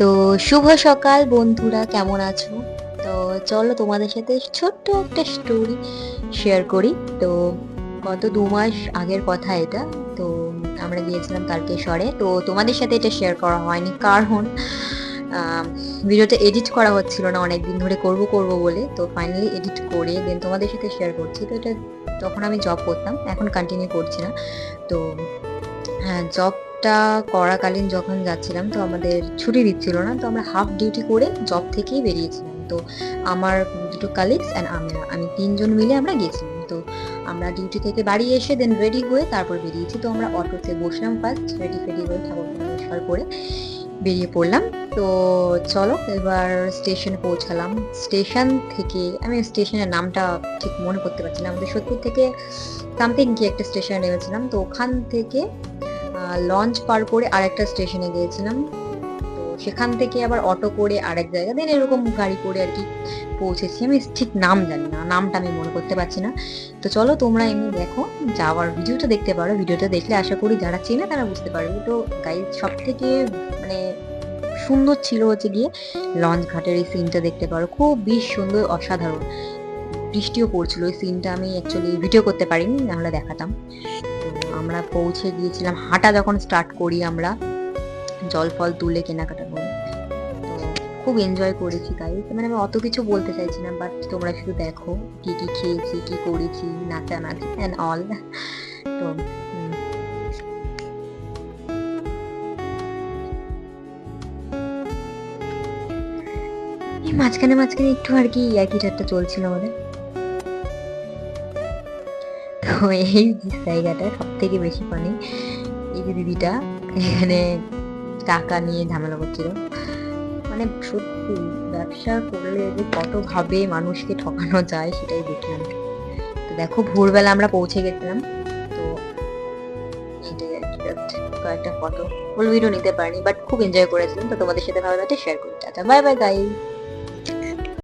তো শুভ সকাল বন্ধুরা, কেমন আছো? তো চলো তোমাদের সাথে ছোট্ট একটা স্টোরি শেয়ার করি। তো গত দু মাস আগের কথা এটা। তো আমরা গিয়েছিলাম তারকেশ্বরে। তো তোমাদের সাথে এটা শেয়ার করা হয়নি, কারণ ভিডিওটা এডিট করা হচ্ছিল না অনেক দিন ধরে করব করব বলে। তো ফাইনালি এডিট করে দেন তোমাদের সাথে শেয়ার করছি। তো এটা তখন আমি জব করতাম, এখন কন্টিনিউ করছি না। তো হ্যাঁ জবটা করাকালীন যখন যাচ্ছিলাম, তো আমাদের ছুটি দিচ্ছিল না, তো আমরা হাফ ডিউটি করে জব থেকেই বেরিয়েছিলাম। তো আমার দুটো কালিগস অ্যান্ড আমরা আমি তিনজন মিলে আমরা গেছিলাম তো আমরা ডিউটি থেকে বাড়ি এসে দেন রেডি হয়ে তারপর বেরিয়েছি। তো আমরা অটোতে বসলাম ফার্স্ট রেডি ফেডি হয়ে ঠাকুর করে বেরিয়ে পড়লাম। তো চলো, এবার স্টেশনে পৌঁছালাম। স্টেশন থেকে, আমি স্টেশনের নামটা ঠিক মনে করতে পারছি না। আমাদের সোদপুর থেকে সামথিং কি একটা স্টেশনে নেমেছিলাম। তো ওখান থেকে লঞ্চ পার করে আরেকটা স্টেশনে গিয়েছিলাম। তো সেখান থেকে আবার অটো করে আরেক জায়গা দেন এরকম গাড়ি করে আর কি পৌঁছেছি। আমি ঠিক নাম জানি না, নামটা আমি মনে করতে পারছি না। তো চলো তোমরা এমনি দেখো, যাওয়ার ভিডিওটা দেখতে পারো। ভিডিওটা দেখলে আশা করি যারা চেনে তারা বুঝতে পারবে। তো গাইড সব থেকে মানে সুন্দর ছিল হচ্ছে গিয়ে লঞ্চ ঘাটের এই সিনটা দেখতে পারো। খুব বেশ সুন্দর, অসাধারণ। বৃষ্টিও পড়ছিল। ওই সিনটা আমি অ্যাকচুয়ালি ভিডিও করতে পারিনি, নাহলে দেখাতাম। আমরা পৌঁছে গিয়েছিলাম। হাঁটা যখন স্টার্ট করি আমরা, জল ফল তুলে কেনাকাটা করে। তো খুব এনজয় করেছি তাই। মানে আমি অত কিছু বলতে চাইছি না বাট তোমরা শুধু দেখো কি কি খেয়েছি, কি করেছি, নাচা নাচানাচি অ্যান্ড অল তো মাঝখানে মাঝখানে একটু আর কি একই ঠাট্টা চলছিল আমাদের। এই জায়গাটা সব থেকে বেশি ফানি এই যে দিদিটা, এখানে টাকা নিয়ে ঝামেলা করছিল। মানে সত্যি, ব্যবসা করলে যে কত ভাবে মানুষকে ঠকানো যায় সেটাই দেখলাম। তো দেখো, ভোরবেলা আমরা পৌঁছে গেছিলাম। তো এইটাই আর কি ফটো ফুল ভিডিও নিতে পারিনি বাট খুব এনজয় করেছিলাম। তো তোমাদের সাথে ভালো শেয়ার করি। Tata bye bye guys